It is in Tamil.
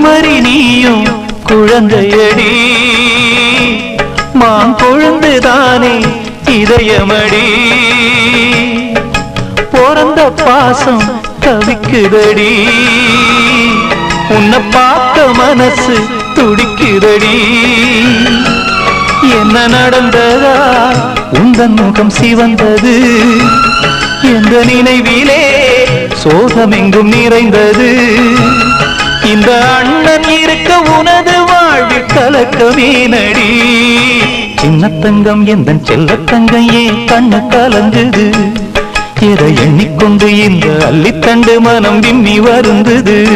குமரி நீயும் குழந்தையடி. மான் கொழுந்துதானே இதயமடி. பிறந்த பாசம் தவிக்குதடி. உன்னை பார்க்க மனசு துடிக்குதடி. என்ன நடந்ததா? உந்தன் முகம் சிவந்தது. எந்த நினைவிலே சோகம் எங்கும் நிறைந்தது. இந்த அண்ணன் இருக்க உனது வாழ்வில் கலக்கமே நடி. சின்ன தங்கம் எந்த செல்லத்தங்கம் ஏன் கண்ணு கலந்தது. எதை எண்ணிக்கொண்டு இந்த அள்ளித்தண்டு மனம் விம்மி வருந்தது.